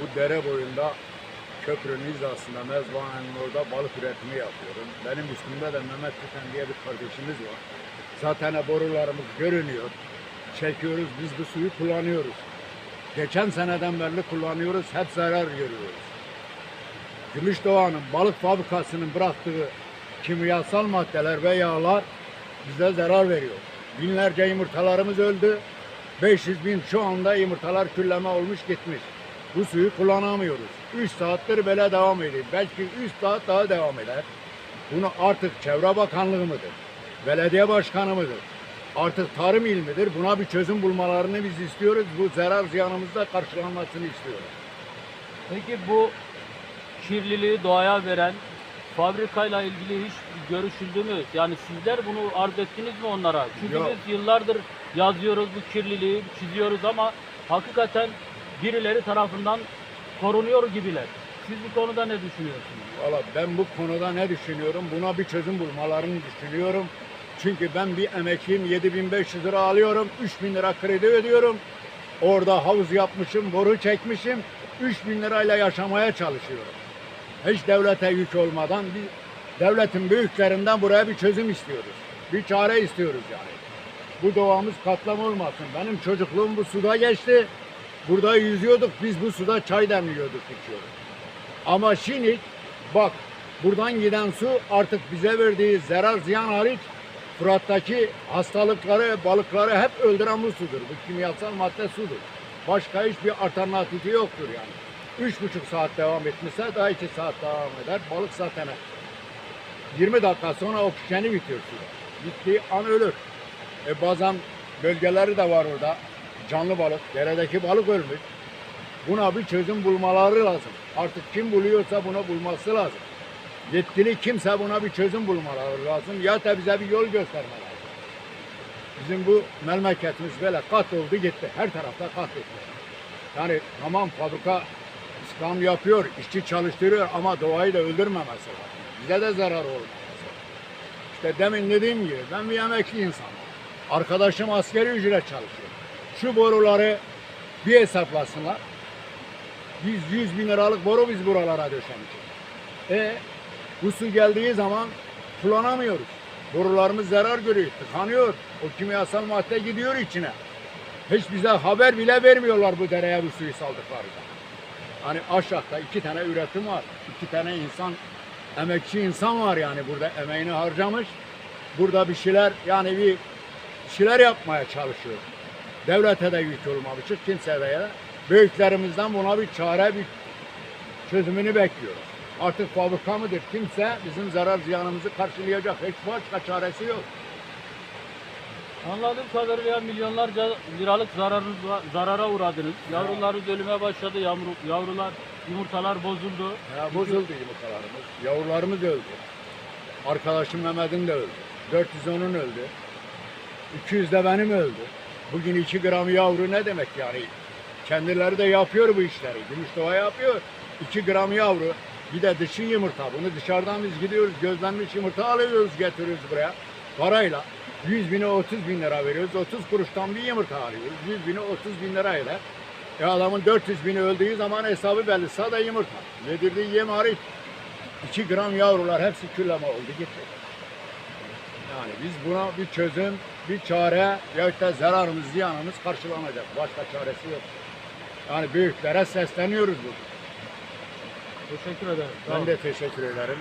Bu dere boyunda köprünün hizasında mezbahanenin orada balık üretimi yapıyorum. Benim üstümde de Mehmet Tüten diye bir kardeşimiz var. Zaten borularımız görünüyor. Çekiyoruz, biz bu suyu kullanıyoruz. Geçen seneden beri kullanıyoruz, hep zarar görüyoruz. Gümüşdoğan'ın balık fabrikasının bıraktığı kimyasal maddeler ve yağlar bize zarar veriyor. Binlerce yumurtalarımız öldü. 500 bin şu anda yumurtalar külleme olmuş gitmiş. Bu suyu kullanamıyoruz. 3 saattir böyle devam ediyor. Belki 3 saat daha devam eder. Bunu artık Çevre Bakanlığı mıdır? Belediye Başkanı mıdır? Artık Tarım İl midir? Buna bir çözüm bulmalarını biz istiyoruz. Bu zarar ziyanımızda karşılanmasını istiyoruz. Peki bu kirliliği doğaya veren fabrikayla ilgili hiç görüşüldü mü? Yani sizler bunu arz ettiniz mi onlara? Çünkü Yok. biz yıllardır yazıyoruz bu kirliliği, çiziyoruz ama hakikaten birileri tarafından korunuyor gibiler. Siz bu konuda ne düşünüyorsunuz? Valla ben bu konuda ne düşünüyorum? Buna bir çözüm bulmalarını düşünüyorum. Çünkü ben bir emekliyim 7500 lira alıyorum. 3000 lira kredi ödüyorum. Orada havuz yapmışım, boru çekmişim. 3000 lirayla yaşamaya çalışıyorum. Hiç devlete yük olmadan bir devletin büyüklerinden buraya bir çözüm istiyoruz. Bir çare istiyoruz yani. Bu doğamız katlam olmasın. Benim çocukluğum bu suda geçti. Burada yüzüyorduk. Biz bu suda çay demliyorduk, içiyorduk. Ama şimdi bak buradan giden su artık bize verdiği zarar ziyan hariç Fırat'taki hastalıkları, balıkları hep öldüren bu sudur. Bu kimyasal madde sudur. Başka hiçbir alternatifi yoktur yani. Üç buçuk saat devam etmişse daha iki saat devam eder. Balık zaten 20 dakika sonra oksijeni bitiyor suda. Bittiği an ölür. E bazen bölgeleri de var orada. Canlı balık, deredeki balık ölmüş. Buna bir çözüm bulmaları lazım. Artık kim buluyorsa bunu bulması lazım. Yetkili kimse buna bir çözüm bulmaları lazım. Ya da bize bir yol gösterme lazım. Bizim bu memleketimiz böyle kat oldu gitti. Her tarafta kat etti. Yani tamam fabrika İslam yapıyor, işçi çalıştırıyor ama doğayı da öldürmemesi lazım. Bize de zarar lazım. İşte demin dediğim gibi ben bir emekli insanım. Arkadaşım askeri ücret çalışıyor. Şu boruları bir hesaplasınlar. Biz 100 bin liralık boru biz buralara döşemişiz. E bu su geldiği zaman kullanamıyoruz. Borularımız zarar görüyor, tıkanıyor. O kimyasal madde gidiyor içine. Hiç bize haber bile vermiyorlar bu dereye bu suyu saldıklarında. Hani aşağıda iki tane üretim var. iki tane insan, emekçi insan var yani burada emeğini harcamış. Burada bir şeyler yani bir şeyler yapmaya çalışıyor. Devlete de yük için kimseye de büyüklerimizden buna bir çare, bir çözümünü bekliyoruz. Artık fabrika mıdır kimse bizim zarar ziyanımızı karşılayacak hiç başka çaresi yok. Anladığım kadarıyla milyonlarca liralık zararınız var, zarara uğradınız. Yavrularınız ölüme başladı, yavru, yavrular, yumurtalar bozuldu. Ya bozuldu yumurtalarımız. Yavrularımız öldü. Arkadaşım Mehmet'in de öldü. 410'un öldü. 200 de benim öldü. Bugün 2 gram yavru ne demek yani? Kendileri de yapıyor bu işleri. Gümüşdoğa yapıyor. 2 gram yavru. Bir de dışı yumurta. Bunu dışarıdan biz gidiyoruz. Gözlenmiş yumurta alıyoruz getiriyoruz buraya. Parayla. 100 bine 30 bin lira veriyoruz. 30 kuruştan bir yumurta alıyoruz. 100 bine 30 bin lirayla. E adamın 400 bini öldüğü zaman hesabı belli. Sade yumurta. Yedirdiği yem hariç 2 gram yavrular hepsi külleme oldu gitti. Yani biz buna bir çözüm, bir çare ya da zararımız, ziyanımız karşılanacak. Başka çaresi yok. Yani büyüklere sesleniyoruz burada. Teşekkür ederim. Ben de teşekkür ederim.